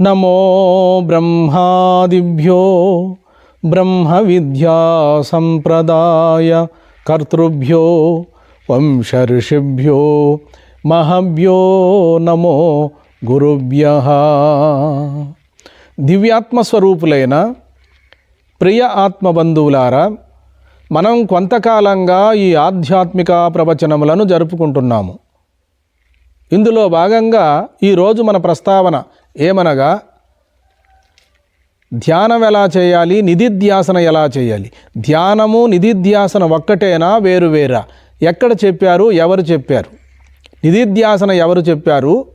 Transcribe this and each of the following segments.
నమో బ్రహ్మాదిభ్యో బ్రహ్మ విద్యా సంప్రదాయ కర్తృభ్యో వంశ ఋషిభ్యో మహభ్యో నమో గురుభ్య. దివ్యాత్మస్వరూపులైన ప్రియ ఆత్మబంధువులారా మనం కొంతకాలంగా ఈ ఆధ్యాత్మిక ప్రవచనములను జరుపుకుంటున్నాము. ఇందులో భాగంగా ఈరోజు మన ప్రస్తావన ఏమనగా ధ్యానం ఎలా చేయాలి? నిధిధ్యాసన ఎలా చేయాలి? ధ్యానము నిధిధ్యాసన ఒక్కటేనా? వేరు వేరా. ఎక్కడ చెప్పారు? ఎవరు చెప్పారు? నిధిధ్యాసన ఎవరు చెప్పారు?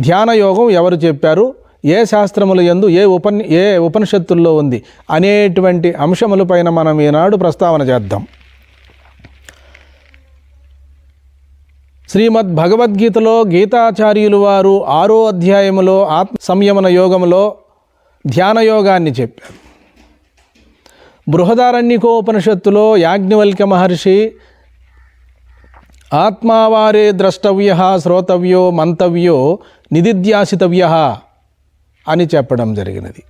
ధ్యాన యోగం ఎవరు చెప్పారు? ఏ శాస్త్రముల యందు ఏ ఉపన్ ఏ ఉపనిషత్తుల్లో ఉంది? అనేటువంటి అంశములపైన మనం ఈనాడు ప్రస్తావన చేద్దాం. శ్రీమద్ భగవద్గీతలో గీతాచార్యులు వారు ఆరో అధ్యాయములో ఆత్మ సంయమన యోగంలో ధ్యానయోగాన్ని చెప్పారు. బృహదారణ్యకోపనిషత్తులో యాజ్ఞవల్క్య మహర్షి ఆత్మావారే ద్రష్టవ్య శ్రోతవ్యో మంతవ్యో నిధిధ్యాసితవ్య అని చెప్పడం జరిగినది.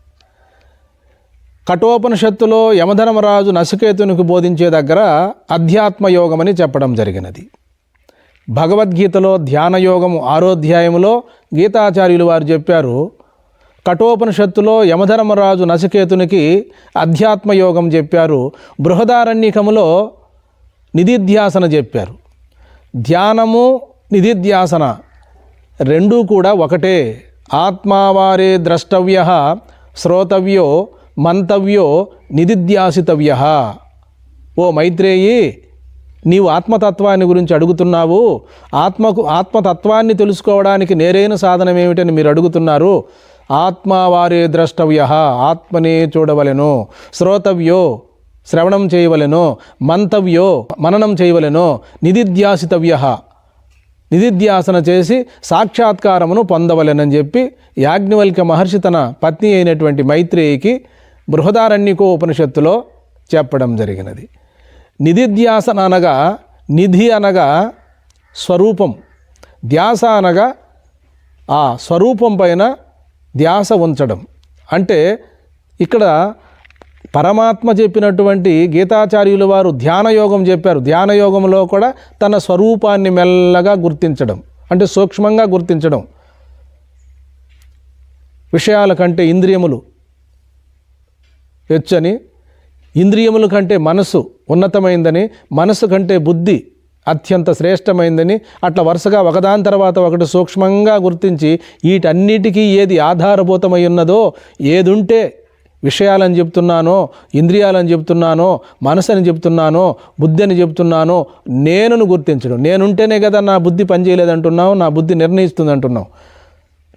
కఠోపనిషత్తులో యమధర్మరాజు నసికేతునికి బోధించే దగ్గర అధ్యాత్మ యోగమని చెప్పడం జరిగినది. భగవద్గీతలో ధ్యానయోగము ఆరోధ్యాయములో గీతాచార్యులు వారు చెప్పారు కఠోపనిషత్తులో యమధర్మరాజు నసికేతునికి అధ్యాత్మయోగం చెప్పారు. బృహదారణ్యకములో నిధిధ్యాసన చెప్పారు. ధ్యానము నిధిధ్యాసన రెండూ కూడా ఒకటే. ఆత్మావారే ద్రష్టవ్య శ్రోతవ్యో మంతవ్యో నిధిధ్యాసితవ్య. ఓ మైత్రేయి నీవు ఆత్మతత్వాన్ని గురించి అడుగుతున్నావు. ఆత్మకు ఆత్మతత్వాన్ని తెలుసుకోవడానికి నేరైన సాధనం ఏమిటని మీరు అడుగుతున్నారు. ఆత్మవారే ద్రష్టవ్య ఆత్మనే చూడవలెను. శ్రోతవ్యో శ్రవణం చేయవలెను. మంతవ్యో మననం చేయవలెను. నిధిధ్యాసితవ్య నిధిధ్యాసన చేసి సాక్షాత్కారమును పొందవలెనని చెప్పి యాజ్ఞవల్క్య మహర్షి తన పత్ని అయినటువంటి మైత్రేయికి బృహదారణ్యకో ఉపనిషత్తులో చెప్పడం జరిగినది. నిధిధ్యాసన అనగా నిధి అనగా స్వరూపం. ధ్యాస అనగా ఆ స్వరూపం పైన ధ్యాస ఉంచడం. అంటే ఇక్కడ పరమాత్మ చెప్పినటువంటి గీతాచార్యులు వారు ధ్యానయోగం చెప్పారు. ధ్యానయోగంలో కూడా తన స్వరూపాన్ని మెల్లగా గుర్తించడం. అంటే సూక్ష్మంగా గుర్తించడం. విషయాల కంటే ఇంద్రియములు. హెచ్చని ఇంద్రియముల కంటే మనసు ఉన్నతమైందని మనసు కంటే బుద్ధి అత్యంత శ్రేష్టమైందని అట్లా వరుసగా ఒకదాని తర్వాత ఒకటి సూక్ష్మంగా గుర్తించి వీటన్నిటికీ ఏది ఆధారభూతమై ఉన్నదో ఏదుంటే విషయాలని చెప్తున్నానో ఇంద్రియాలని చెప్తున్నానో మనసని చెప్తున్నానో బుద్ధి అని చెప్తున్నానో నేనును గుర్తించడం. నేనుంటేనే కదా నా బుద్ధి పనిచేయలేదంటున్నావు నా బుద్ధి నిర్ణయిస్తుంది అంటున్నావు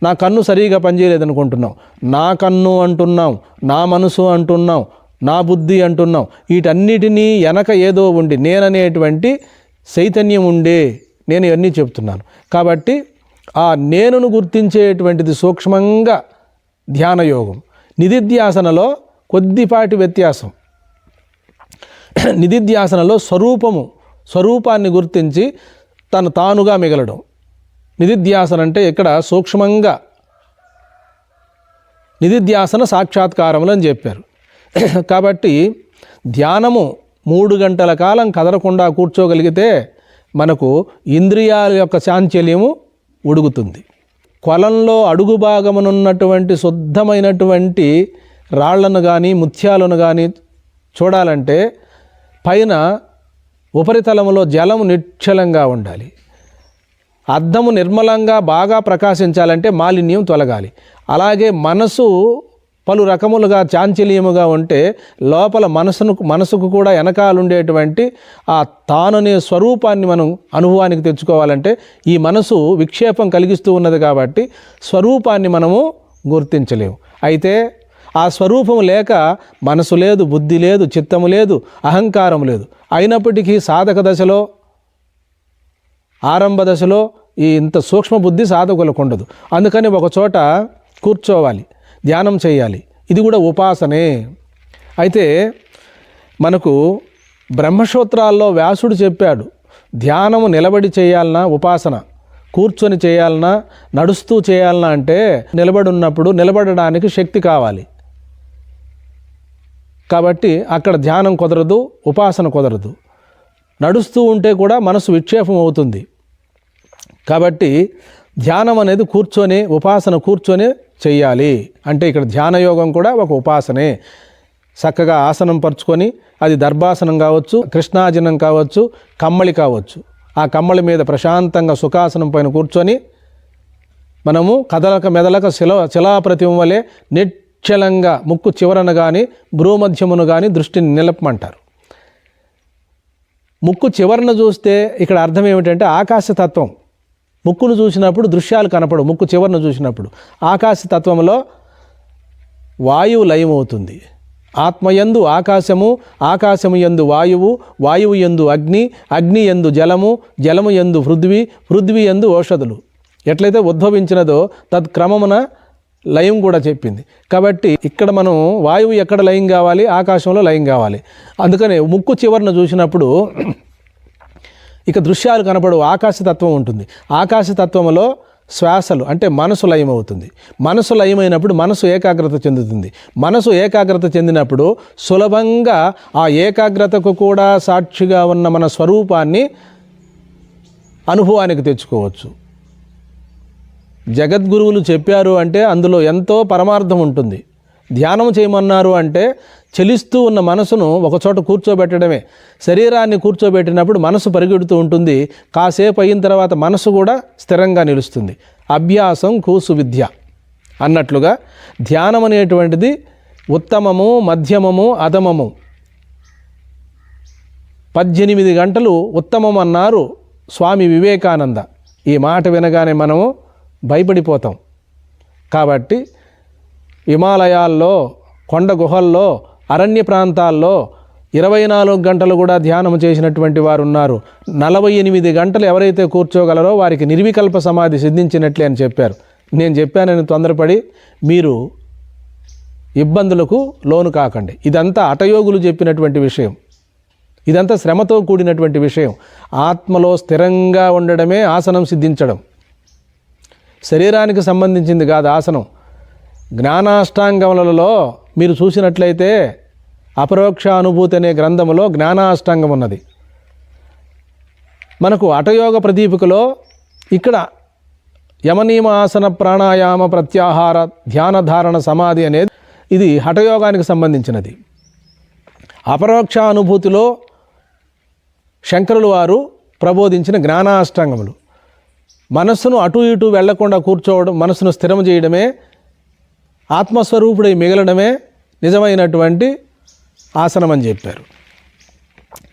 నా కన్ను సరిగా పనిచేయలేదనుకుంటున్నాం నా కన్ను అంటున్నాం నా మనసు అంటున్నాం నా బుద్ధి అంటున్నాం వీటన్నిటినీ వెనక ఏదో ఉండి నేననేటువంటి చైతన్యం ఉండే నేను ఇవన్నీ చెప్తున్నాను. కాబట్టి ఆ నేనును గుర్తించేటువంటిది సూక్ష్మంగా ధ్యానయోగం నిధిధ్యాసనలో కొద్దిపాటి వ్యత్యాసం. నిధిధ్యాసనలో స్వరూపము స్వరూపాన్ని గుర్తించి తను తానుగా మిగలడం. నిధిధ్యాసన అంటే ఇక్కడ సూక్ష్మంగా. నిధిధ్యాసన సాక్షాత్కారములు అని చెప్పారు. కాబట్టి ధ్యానము మూడు గంటల కాలం కదలకుండా కూర్చోగలిగితే మనకు ఇంద్రియాల యొక్క చాంచల్యము ఉడుగుతుంది కొలంలో అడుగు భాగమునున్నటువంటి శుద్ధమైనటువంటి రాళ్ళను కానీ ముత్యాలను కానీ చూడాలంటే పైన ఉపరితలంలో జలము నిశ్చలంగా ఉండాలి. అద్దము నిర్మలంగా బాగా ప్రకాశించాలంటే మాలిన్యం తొలగాలి. అలాగే మనసు పలు రకములుగా చాంచల్యముగా ఉంటే లోపల మనసును మనసుకు కూడా వెనకాలుండేటువంటి ఆ తాననే స్వరూపాన్ని మనం అనుభవానికి తెచ్చుకోవాలంటే ఈ మనసు విక్షేపం కలిగిస్తూ ఉన్నది కాబట్టి స్వరూపాన్ని మనము గుర్తించలేము. అయితే ఆ స్వరూపం లేక మనసు లేదు బుద్ధి లేదు చిత్తము లేదు అహంకారం లేదు. అయినప్పటికీ సాధక దశలో ఆరంభ దశలో ఈ ఇంత సూక్ష్మ బుద్ధి సాధకులకు ఉండదు. అందుకని ఒకచోట కూర్చోవాలి. ధ్యానం చేయాలి. ఇది కూడా ఉపాసనే. అయితే మనకు బ్రహ్మసూత్రాల్లో వ్యాసుడు చెప్పాడు ధ్యానము నిలబడి చేయాలన్నా ఉపాసన? కూర్చొని చేయాలన్నా నడుస్తూ చేయాలన్నా అంటే నిలబడి ఉన్నప్పుడు నిలబడడానికి శక్తి కావాలి. కాబట్టి అక్కడ ధ్యానం కుదరదు ఉపాసన కుదరదు. నడుస్తూ ఉంటే కూడా మనసు విక్షేపం అవుతుంది. కాబట్టి ధ్యానం అనేది కూర్చొని ఉపాసన కూర్చొని చెయ్యాలి. అంటే ఇక్కడ ధ్యాన యోగం కూడా ఒక ఉపాసనే. చక్కగా ఆసనం పరుచుకొని అది దర్భాసనం కావచ్చు కృష్ణాజనం కావచ్చు కమ్మళి కావచ్చు. ఆ కమ్మళి మీద ప్రశాంతంగా సుఖాసనం పైన కూర్చొని మనము కదలక మెదలక శిల శిలాప్రతిమ వలె నిశ్చలంగా ముక్కు చివరన కానీ భ్రూమధ్యమును కానీ దృష్టిని నిలపమంటారు. ముక్కు చివరన చూస్తే ఇక్కడ అర్థం ఏమిటంటే ఆకాశతత్వం. ముక్కును చూసినప్పుడు దృశ్యాలు కనపడవు ముక్కు చివరన చూసినప్పుడు. ఆకాశతత్వంలో వాయువు లయమవుతుంది. ఆత్మయందు ఆకాశము ఆకాశము యందు వాయువు వాయువు యందు అగ్ని అగ్ని యందు జలము జలము ఎందు పృథ్వీ పృథ్వీ యందు ఔషధులు. ఎట్లయితే ఉద్భవించినదో తత్క్రమమున లయం కూడా చెప్పింది. కాబట్టి ఇక్కడ మనం వాయువు ఎక్కడ లయం కావాలి? ఆకాశంలో లయం కావాలి. అందుకనే ముక్కు చివరన చూసినప్పుడు ఇక దృశ్యాలు కనబడవు ఆకాశతత్వం ఉంటుంది. ఆకాశతత్వంలో శ్వాసలు అంటే మనసు లయమవుతుంది. మనసు లయమైనప్పుడు మనసు ఏకాగ్రత చెందుతుంది. మనసు ఏకాగ్రత చెందినప్పుడు సులభంగా ఆ ఏకాగ్రతకు కూడా సాక్షిగా ఉన్న మన స్వరూపాన్ని అనుభవానికి తెచ్చుకోవచ్చు. జగద్గురువులు చెప్పారు అంటే అందులో ఎంతో పరమార్థం ఉంటుంది. ధ్యానం చేయమన్నారు అంటే చలిస్తూ ఉన్న మనసును ఒకచోట కూర్చోబెట్టడమే. శరీరాన్ని కూర్చోబెట్టినప్పుడు మనసు పరిగెడుతూ ఉంటుంది. కాసేపు అయిన తర్వాత మనసు కూడా స్థిరంగా నిలుస్తుంది. అభ్యాసం కూసు విద్య. అన్నట్లుగా ధ్యానం అనేటువంటిది ఉత్తమము మధ్యమము అధమము. పద్దెనిమిది గంటలు ఉత్తమం అన్నారు స్వామి వివేకానంద. ఈ మాట వినగానే మనము భయపడిపోతాం. కాబట్టి హిమాలయాల్లో కొండ గుహల్లో అరణ్య ప్రాంతాల్లో ఇరవై నాలుగు గంటలు కూడా ధ్యానం చేసినటువంటి వారు ఉన్నారు. నలభై ఎనిమిది గంటలు ఎవరైతే కూర్చోగలరో వారికి నిర్వికల్ప సమాధి సిద్ధించినట్లే అని చెప్పారు. నేను చెప్పానని తొందరపడి మీరు ఇబ్బందులకు లోను కాకండి. ఇదంతా అటయోగులు చెప్పినటువంటి విషయం. ఇదంతా శ్రమతో కూడినటువంటి విషయం. ఆత్మలో స్థిరంగా ఉండడమే ఆసనం సిద్ధించడం. శరీరానికి సంబంధించింది కాదు ఆసనం. జ్ఞానాష్టాంగములలో మీరు చూసినట్లయితే అపరోక్ష అనుభూతి అనే గ్రంథములో జ్ఞానాష్టాంగం ఉన్నది. మనకు అటయోగ ప్రదీపికలో ఇక్కడ యమనీమ ఆసన ప్రాణాయామ ప్రత్యాహార ధ్యాన ధారణ సమాధి అనేది ఇది హఠయోగానికి సంబంధించినది. అపరోక్ష అనుభూతిలో శంకరులు వారు ప్రబోధించిన జ్ఞానాష్టాంగములు. మనస్సును అటు ఇటు వెళ్ళకుండా కూర్చోవడం మనస్సును స్థిరం చేయడమే ఆత్మస్వరూపుడై మిగలడమే నిజమైనటువంటి ఆసనం అని చెప్పారు.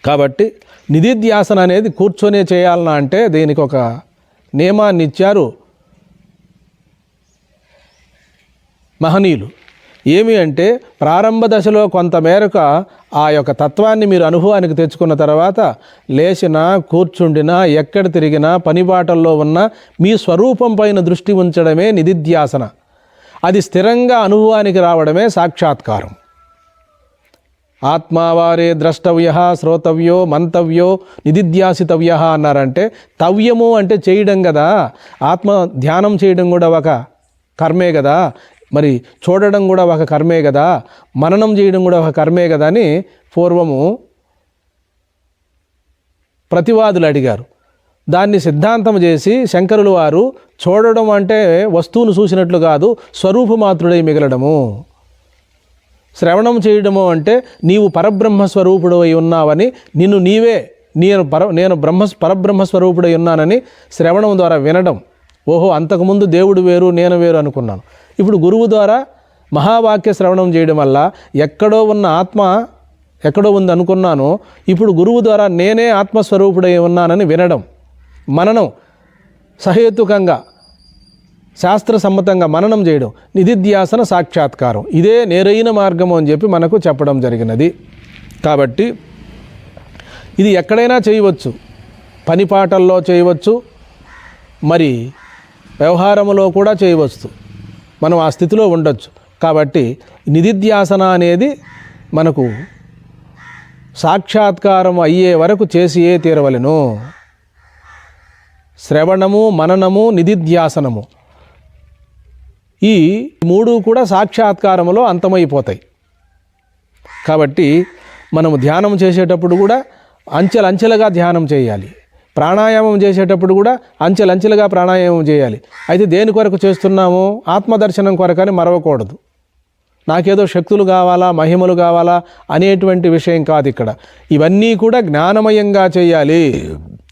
కాబట్టి నిధిధ్యాసన అనేది కూర్చొనే చేయాలన్నా అంటే దీనికి ఒక నియమాన్ని ఇచ్చారు మహనీయులు. ఏమి అంటే ప్రారంభ దశలో కొంత మేరకు ఆ యొక్క తత్వాన్ని మీరు అనుభవానికి తెచ్చుకున్న తర్వాత లేచినా కూర్చుండినా ఎక్కడ తిరిగినా పనిబాటల్లో ఉన్న మీ స్వరూపం పైన దృష్టి ఉంచడమే నిధిధ్యాసన. అది స్థిరంగా అనుభవానికి రావడమే సాక్షాత్కారం. ఆత్మావారే ద్రష్టవ్య శ్రోతవ్యో మంతవ్యో నిధిధ్యాసితవ్య అన్నారంటే తవ్యము అంటే చేయడం కదా. ఆత్మ ధ్యానం చేయడం కూడా ఒక కర్మే కదా. మరి చూడడం కూడా ఒక కర్మే కదా. మననం చేయడం కూడా ఒక కర్మే కదా అని పూర్వము ప్రతివాదులు అడిగారు. దాన్ని సిద్ధాంతం చేసి శంకరులు వారు చూడడం అంటే వస్తువును చూసినట్లు కాదు స్వరూపమాత్రుడై మిగలడము. శ్రవణం చేయడము అంటే నీవు పరబ్రహ్మ స్వరూపుడు అయి ఉన్నావని నిన్ను నీవే నేను పర నేను బ్రహ్మ పరబ్రహ్మ స్వరూపుడై ఉన్నానని శ్రవణం ద్వారా వినడం. ఓహో అంతకుముందు దేవుడు వేరు నేను వేరు అనుకున్నాను. ఇప్పుడు గురువు ద్వారా మహావాక్య శ్రవణం చేయడం వల్ల ఎక్కడో ఉన్న ఆత్మ ఎక్కడో ఉంది అనుకున్నాను. ఇప్పుడు గురువు ద్వారా నేనే ఆత్మస్వరూపుడై ఉన్నానని వినడం. మననం సహేతుకంగా శాస్త్రసమ్మతంగా మననం చేయడం నిధిధ్యాసన సాక్షాత్కారం. ఇదే నేరైన మార్గము అని చెప్పి మనకు చెప్పడం జరిగినది. కాబట్టి ఇది ఎక్కడైనా చేయవచ్చు. పని పాటల్లో చేయవచ్చు. మరి వ్యవహారంలో కూడా చేయవచ్చు. మనం ఆ స్థితిలో ఉండొచ్చు. కాబట్టి నిధిధ్యాసన అనేది మనకు సాక్షాత్కారం అయ్యే వరకు చేసి ఏ శ్రవణము మననము నిధిధ్యాసనము. ఈ మూడు కూడా సాక్షాత్కారములో అంతమైపోతాయి. కాబట్టి మనము ధ్యానం చేసేటప్పుడు కూడా అంచెలంచెలుగా ధ్యానం చేయాలి. ప్రాణాయామం చేసేటప్పుడు కూడా అంచెలంచెలుగా ప్రాణాయామం చేయాలి. అయితే దేని కొరకు చేస్తున్నాము ఆత్మదర్శనం కొరకని మరవకూడదు. నాకేదో శక్తులు కావాలా మహిమలు కావాలా అనేటువంటి విషయం కాదు ఇక్కడ. ఇవన్నీ కూడా జ్ఞానమయంగా చేయాలి.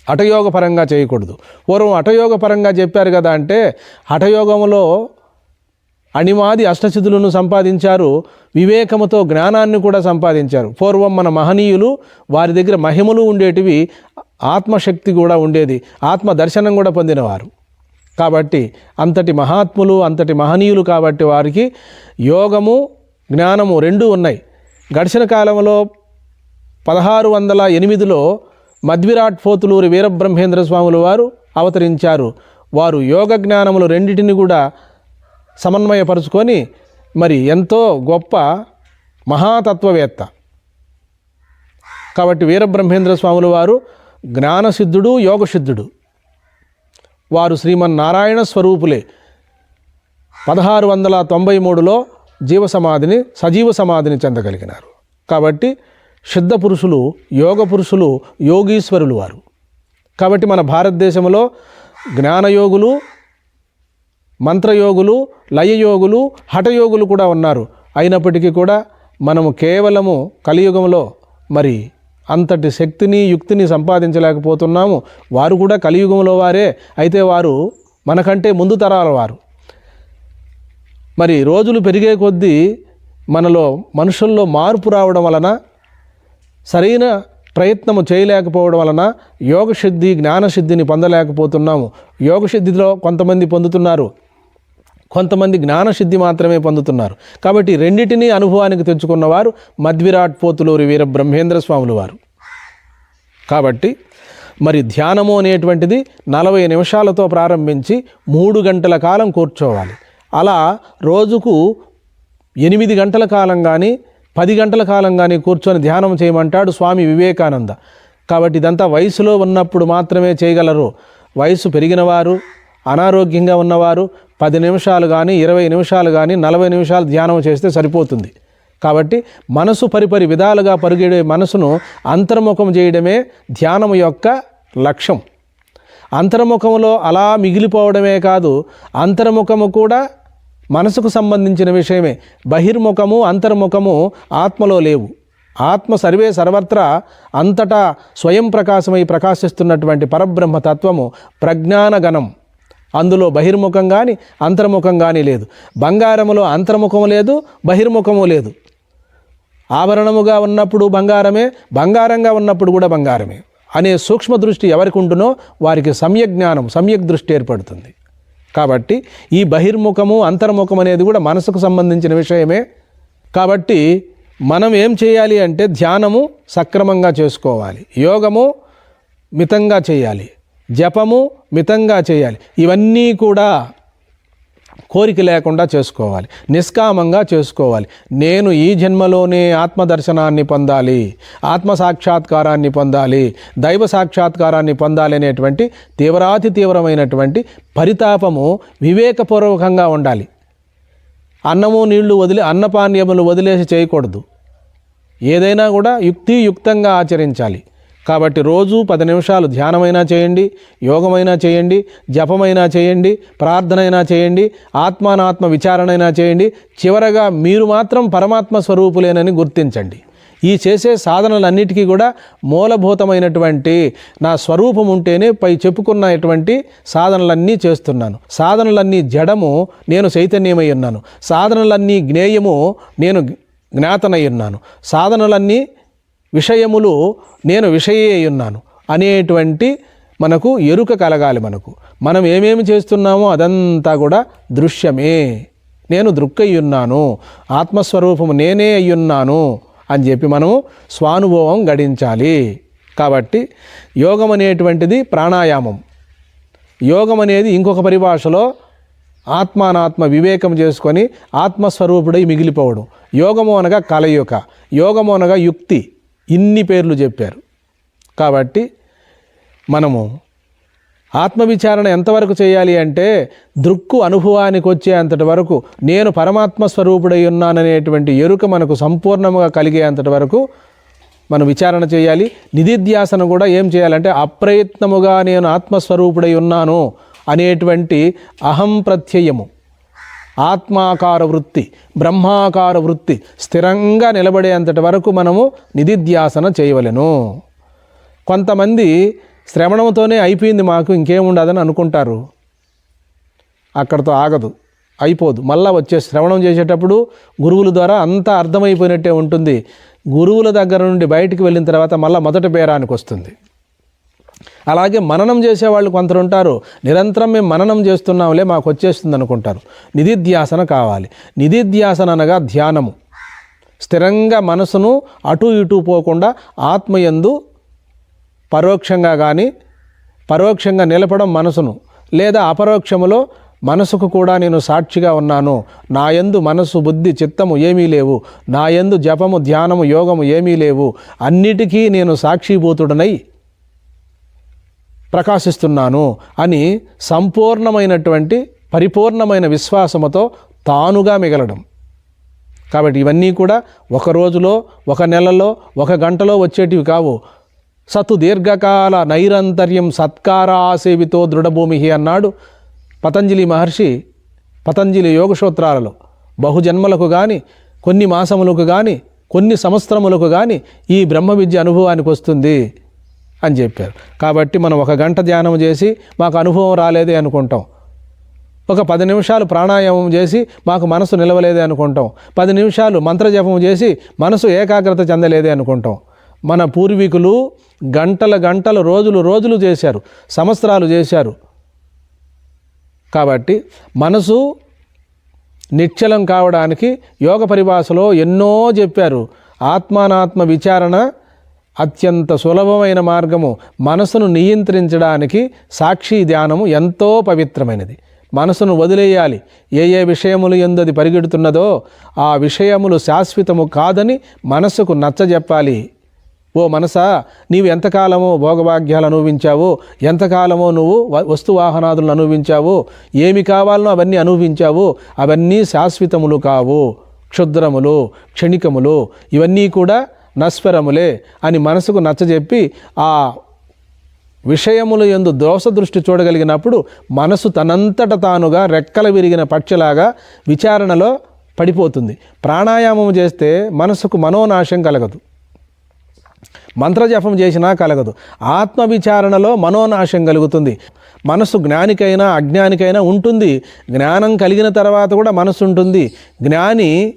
హఠయోగపరంగా చేయకూడదు. పూర్వం హఠయోగపరంగా చెప్పారు కదా అంటే హఠయోగంలో అణిమాది అష్టసిద్ధులను సంపాదించారు వివేకముతో జ్ఞానాన్ని కూడా సంపాదించారు. పూర్వం మన మహనీయులు వారి దగ్గర మహిమలు ఉండేటివి ఆత్మశక్తి కూడా ఉండేది ఆత్మ దర్శనం కూడా పొందినవారు. కాబట్టి అంతటి మహాత్ములు అంతటి మహనీయులు కాబట్టి వారికి యోగము జ్ఞానము రెండూ ఉన్నాయి. గడిచిన కాలంలో పదహారు వందల ఎనిమిదిలో మధ్విరాట్ పోతులూరి వీరబ్రహ్మేంద్ర స్వాములు వారు అవతరించారు. వారు యోగ జ్ఞానములు రెండింటిని కూడా సమన్వయపరుచుకొని మరి ఎంతో గొప్ప మహాతత్వవేత్త. కాబట్టి వీరబ్రహ్మేంద్ర స్వాములు వారు జ్ఞానసిద్ధుడు యోగసిద్ధుడు. వారు శ్రీమన్నారాయణ స్వరూపులే. పదహారు వందల తొంభై మూడులో జీవ సమాధిని సజీవ సమాధిని చెందగలిగినారు. కాబట్టి సిద్ధ పురుషులు యోగ పురుషులు యోగీశ్వరులు వారు. కాబట్టి మన భారతదేశంలో జ్ఞానయోగులు మంత్రయోగులు లయయోగులు హఠయోగులు కూడా ఉన్నారు. అయినప్పటికీ కూడా మనము కేవలము కలియుగంలో మరి అంతటి శక్తిని యుక్తిని సంపాదించలేకపోతున్నాము. వారు కూడా కలియుగంలో వారే. అయితే వారు మనకంటే ముందు తరాల వారు. మరి రోజులు పెరిగే కొద్దీ మనలో మనుషుల్లో మార్పు రావడం వలన సరైన ప్రయత్నము చేయలేకపోవడం వలన యోగశుద్ధి జ్ఞానశుద్ధిని పొందలేకపోతున్నాము. యోగశుద్ధిలో కొంతమంది పొందుతున్నారు. కొంతమంది జ్ఞానశుద్ధి మాత్రమే పొందుతున్నారు. కాబట్టి రెండిటినీ అనుభవానికి తెచ్చుకున్నవారు మధ్విరాట్ పోతులూరి వీర బ్రహ్మేంద్ర స్వాములు వారు. కాబట్టి మరి ధ్యానము అనేటువంటిది నలభై నిమిషాలతో ప్రారంభించి మూడు గంటల కాలం కూర్చోవాలి. అలా రోజుకు ఎనిమిది గంటల కాలం కానీ పది గంటల కాలం కానీ కూర్చొని ధ్యానం చేయమంటాడు స్వామి వివేకానంద. కాబట్టి ఇదంతా వయసులో ఉన్నప్పుడు మాత్రమే చేయగలరు. వయసు పెరిగినవారు అనారోగ్యంగా ఉన్నవారు పది నిమిషాలు కానీ ఇరవై నిమిషాలు కానీ నలభై నిమిషాలు ధ్యానం చేస్తే సరిపోతుంది. కాబట్టి మనసు పరిపరి విధాలుగా పరుగెడే మనసును అంతర్ముఖం చేయడమే ధ్యానం యొక్క లక్ష్యం. అంతర్ముఖంలో అలా మిగిలిపోవడమే కాదు అంతర్ముఖము కూడా మనసుకు సంబంధించిన విషయమే. బహిర్ముఖము అంతర్ముఖము ఆత్మలో లేవు. ఆత్మ సర్వే సర్వత్రా అంతటా స్వయం ప్రకాశమై ప్రకాశిస్తున్నటువంటి పరబ్రహ్మ తత్వము ప్రజ్ఞానగణం. అందులో బహిర్ముఖం కానీ అంతర్ముఖం కానీ లేదు. బంగారములో అంతర్ముఖము లేదు బహిర్ముఖము లేదు. ఆభరణముగా ఉన్నప్పుడు బంగారమే బంగారంగా ఉన్నప్పుడు కూడా బంగారమే. అనే సూక్ష్మ దృష్టి ఎవరికి ఉంటునో వారికి సమ్యక్ జ్ఞానం సమ్యక్ దృష్టి ఏర్పడుతుంది. కాబట్టి ఈ బహిర్ముఖము అంతర్ముఖం అనేది కూడా మనసుకు సంబంధించిన విషయమే. కాబట్టి మనం ఏం చేయాలి అంటే ధ్యానము సక్రమంగా చేసుకోవాలి. యోగము మితంగా చేయాలి. జపము మితంగా చేయాలి. ఇవన్నీ కూడా కోరిక లేకుండా చేసుకోవాలి. నిష్కామంగా చేసుకోవాలి. నేను ఈ జన్మలోనే ఆత్మదర్శనాన్ని పొందాలి. ఆత్మ సాక్షాత్కారాన్ని పొందాలి. దైవ సాక్షాత్కారాన్ని పొందాలి అనేటువంటి తీవ్రాతి తీవ్రమైనటువంటి పరితాపము వివేకపూర్వకంగా ఉండాలి. అన్నము నీళ్ళు వదిలి అన్నపానీయములు వదిలేసి చేయకూడదు. ఏదైనా కూడా యుక్తియుక్తంగా ఆచరించాలి. కాబట్టి రోజు పది నిమిషాలు ధ్యానమైనా చేయండి యోగమైనా చేయండి జపమైనా చేయండి ప్రార్థనైనా చేయండి ఆత్మానాత్మ విచారణైనా చేయండి చివరగా మీరు మాత్రం పరమాత్మ స్వరూపులేనని గుర్తించండి. ఈ చేసే సాధనలన్నిటికీ కూడా మూలభూతమైనటువంటి నా స్వరూపం ఉంటేనే పై చెప్పుకున్నటువంటి సాధనలన్నీ చేస్తున్నాను. సాధనలన్నీ జడము నేను చైతన్యమై ఉన్నాను. సాధనలన్నీ జ్ఞేయము నేను జ్ఞాతనై ఉన్నాను. సాధనలన్నీ విషయములు నేను విషయే అయి ఉన్నాను అనేటువంటి మనకు ఎరుక కలగాలి మనకు. మనం ఏమేమి చేస్తున్నామో అదంతా కూడా దృశ్యమే. నేను దృక్కయ్యున్నాను. ఆత్మస్వరూపము నేనే అయ్యున్నాను అని చెప్పి మనము స్వానుభవం గడించాలి. కాబట్టి యోగం అనేటువంటిది ప్రాణాయామం. యోగం అనేది ఇంకొక పరిభాషలో ఆత్మానాత్మ వివేకం చేసుకొని ఆత్మస్వరూపుడై మిగిలిపోవడం. యోగము అనగా కలయుక. యోగము అనగా యుక్తి. ఇన్ని పేర్లు చెప్పారు. కాబట్టి మనము ఆత్మవిచారణ ఎంతవరకు చేయాలి అంటే దృక్కు అనుభవానికి వచ్చేంతటి వరకు నేను పరమాత్మ స్వరూపుడై ఉన్నాననేటువంటి ఎరుక మనకు సంపూర్ణంగా కలిగేంతటి వరకు మనం విచారణ చేయాలి. నిధిధ్యాసన కూడా ఏం చేయాలంటే అప్రయత్నముగా నేను ఆత్మస్వరూపుడై ఉన్నాను అనేటువంటి అహం ప్రత్యయము. ఆత్మాకార వృత్తి బ్రహ్మాకార వృత్తి స్థిరంగా నిలబడేంతటి వరకు మనము నిధిధ్యాసన చేయవలెను. కొంతమంది శ్రవణంతోనే అయిపోయింది మాకు ఇంకేముండదని అనుకుంటారు. అక్కడితో ఆగదు అయిపోదు. మళ్ళా వచ్చే శ్రవణం చేసేటప్పుడు గురువుల ద్వారా అంతా అర్థమైపోయినట్టే ఉంటుంది. గురువుల దగ్గర నుండి బయటికి వెళ్ళిన తర్వాత మళ్ళీ మొదటి బేరానికి వస్తుంది. అలాగే మననం చేసేవాళ్ళు కొందరు ఉంటారు నిరంతరం మేము మననం చేస్తున్నాంలే మాకు వచ్చేస్తుంది అనుకుంటారు నిధిధ్యాసన కావాలి. నిధిధ్యాసన అనగా ధ్యానము. స్థిరంగా మనసును అటు ఇటు పోకుండా ఆత్మయందు పరోక్షంగా కానీ పరోక్షంగా నిలపడం మనసును. లేదా అపరోక్షములో మనసుకు కూడా నేను సాక్షిగా ఉన్నాను. నా యందు మనసు బుద్ధి చిత్తము ఏమీ లేవు. నా యందు జపము ధ్యానము యోగము ఏమీ లేవు. అన్నిటికీ నేను సాక్షిభూతుడనై ప్రకాశిస్తున్నాను అని సంపూర్ణమైనటువంటి పరిపూర్ణమైన విశ్వాసముతో తానుగా మిగలడం. కాబట్టి ఇవన్నీ కూడా ఒక రోజులో ఒక నెలలో ఒక గంటలో వచ్చేటివి కావు. సతు దీర్ఘకాల నైరంతర్యం సత్కారాసేవితో దృఢభూమి అన్నాడు పతంజలి మహర్షి పతంజలి యోగసూత్రాలలో. బహుజన్మలకు కానీ కొన్ని మాసములకు కానీ కొన్ని సంవత్సరములకు కానీ ఈ బ్రహ్మ విద్య అనుభవానికి వస్తుంది. అని చెప్పారు. కాబట్టి మనం ఒక గంట ధ్యానం చేసి మాకు అనుభవం రాలేదే అనుకుంటాం. ఒక పది నిమిషాలు ప్రాణాయామం చేసి మాకు మనసు నిలవలేదే అనుకుంటాం. పది నిమిషాలు మంత్రజపం చేసి మనసు ఏకాగ్రత చెందలేదే అనుకుంటాం. మన పూర్వీకులు గంటల గంటలు రోజులు రోజులు చేశారు. సంవత్సరాలు చేశారు. కాబట్టి మనసు నిశ్చలం కావడానికి యోగ పరిభాషలో ఎన్నో చెప్పారు. ఆత్మానాత్మ విచారణ అత్యంత సులభమైన మార్గము మనసును నియంత్రించడానికి సాక్షి ధ్యానము ఎంతో పవిత్రమైనది. మనసును వదిలేయాలి. ఏ ఏ విషయములు ఎందది పరిగెడుతున్నదో ఆ విషయములు శాశ్వతము కాదని మనసుకు నచ్చజెప్పాలి. ఓ మనసా నీవు ఎంతకాలమో భోగభాగ్యాలు అనుభవించావు ఎంతకాలమో నువ్వు వస్తువాహనాదులను అనుభవించావు ఏమి కావాలనో అవన్నీ అనుభవించావు అవన్నీ శాశ్వతములు కావు. క్షుద్రములు క్షణికములు ఇవన్నీ కూడా నస్వరములే అని మనసుకు నచ్చజెప్పి ఆ విషయములు ఎందు దోష దృష్టి చూడగలిగినప్పుడు మనసు తనంతట తానుగా రెక్కల విరిగిన పక్షిలాగా విచారణలో పడిపోతుంది. ప్రాణాయామం చేస్తే మనసుకు మనోనాశం కలగదు. మంత్రజపం చేసినా కలగదు. ఆత్మ విచారణలో మనోనాశం కలుగుతుంది. మనసు జ్ఞానికైనా అజ్ఞానికైనా ఉంటుంది. జ్ఞానం కలిగిన తర్వాత కూడా మనసు ఉంటుంది జ్ఞాని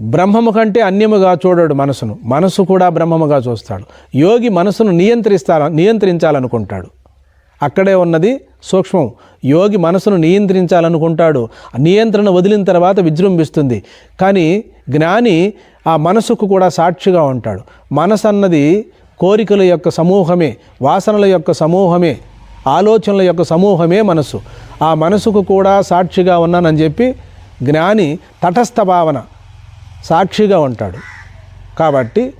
బ్రహ్మము కంటే అన్యముగా చూడడు మనసును. మనసు కూడా బ్రహ్మముగా చూస్తాడు. యోగి మనసును నియంత్రిస్తా నియంత్రించాలనుకుంటాడు. అక్కడే ఉన్నది సూక్ష్మం. యోగి మనసును నియంత్రించాలనుకుంటాడు. ఆ నియంత్రణ వదిలిన తర్వాత విజృంభిస్తుంది. కానీ జ్ఞాని ఆ మనసుకు కూడా సాక్షిగా ఉంటాడు. మనసు అన్నది కోరికల యొక్క సమూహమే వాసనల యొక్క సమూహమే ఆలోచనల యొక్క సమూహమే మనసు. ఆ మనసుకు కూడా సాక్షిగా ఉన్నానని చెప్పి జ్ఞాని తటస్థ భావన సాక్షిగా ఉంటాడు. కాబట్టి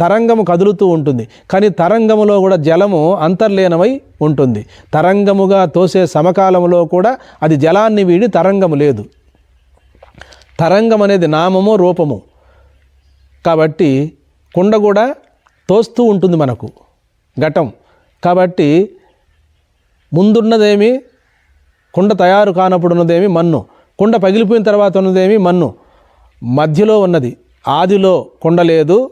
తరంగము కదులుతూ ఉంటుంది. కానీ తరంగములో కూడా జలము అంతర్లీనమై ఉంటుంది. తరంగముగా తోసే సమకాలంలో కూడా అది జలాన్ని వీడి తరంగము లేదు. తరంగం అనేది నామము రూపము. కాబట్టి కుండ కూడా తోస్తూ ఉంటుంది మనకు. ఘటం. కాబట్టి ముందున్నదేమి కుండ తయారు కానప్పుడు ఉన్నదేమి మన్ను. కుండ పగిలిపోయిన తర్వాత ఉన్నదేమి మన్ను. మధ్యలో ఉన్నది. ఆదిలో కుండలేదు.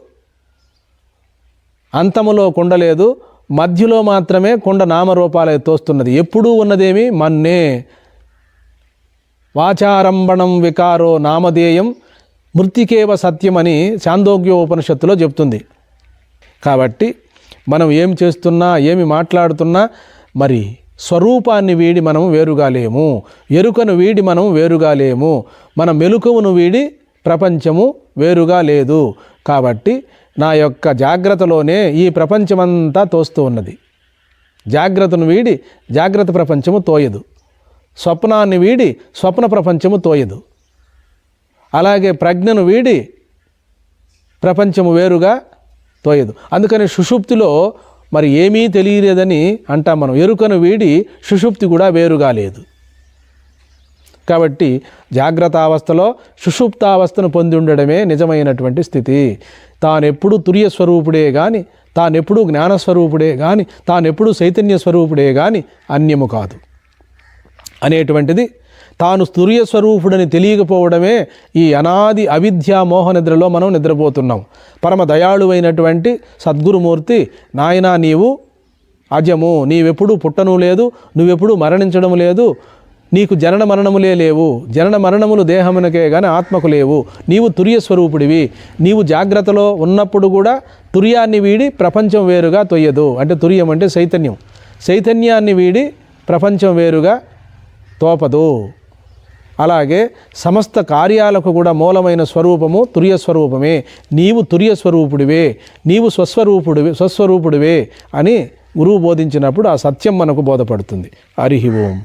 అంతములో కుండలేదు. మధ్యలో మాత్రమే కుండ నామరూపాలే తోస్తున్నది. ఎప్పుడూ ఉన్నదేమి? మన్నే. వాచారంభణం వికారో నామధేయం. మృతికేవ సత్యమని చాందోగ్యోపనిషత్తులో చెప్తుంది. కాబట్టి మనం ఏం చేస్తున్నా ఏమి మాట్లాడుతున్నా మరి స్వరూపాన్ని వీడి మనం వేరుగా లేము ఎరుకను వీడి మనం వేరుగా లేము మన మెలుకువను వీడి ప్రపంచము వేరుగా లేదు. కాబట్టి నా యొక్క జాగ్రత్తలోనే ఈ ప్రపంచమంతా తోస్తూ ఉన్నది. జాగ్రత్తను వీడి జాగ్రత్త ప్రపంచము తోయదు. స్వప్నాన్ని వీడి స్వప్న ప్రపంచము తోయదు. అలాగే ప్రజ్ఞను వీడి ప్రపంచము వేరుగా తోయదు. అందుకని సుషుప్తిలో మరి ఏమీ తెలియలేదని అంటాం మనం. ఎరుకను వీడి సుషుప్తి కూడా వేరుగా లేదు. కాబట్టి జాగ్రత్తావస్థలో సుషుప్తావస్థను పొంది ఉండడమే నిజమైనటువంటి స్థితి. తానెప్పుడు తుర్య స్వరూపుడే కానీ తానెప్పుడు జ్ఞానస్వరూపుడే కానీ తానెప్పుడు చైతన్య స్వరూపుడే కానీ అన్యము కాదు. అనేటువంటిది తాను తుర్య స్వరూపుడని తెలియకపోవడమే ఈ అనాది అవిద్యా మోహ నిద్రలో మనం నిద్రపోతున్నాం. పరమ దయాళువైనటువంటి సద్గురుమూర్తి నాయనా నీవు అజము. నీవెప్పుడు పుట్టను లేదు. నువ్వెప్పుడు మరణించడం లేదు. నీకు జనన మరణములే లేవు జనన మరణములు దేహమునకే కానీ ఆత్మకు లేవు. నీవు తుర్య స్వరూపుడివి. నీవు జాగ్రత్తలో ఉన్నప్పుడు కూడా తుర్యాన్ని వీడి ప్రపంచం వేరుగా తొయ్యదు. అంటే తుర్యం అంటే చైతన్యం. చైతన్యాన్ని వీడి ప్రపంచం వేరుగా తోపదు. అలాగే సమస్త కార్యాలకు కూడా మూలమైన స్వరూపము తుర్య స్వరూపమే. నీవు తుర్య స్వరూపుడివే. నీవు స్వస్వరూపుడివే స్వస్వరూపుడివే అని గురువు బోధించినప్పుడు ఆ సత్యం మనకు బోధపడుతుంది. హరి ఓం.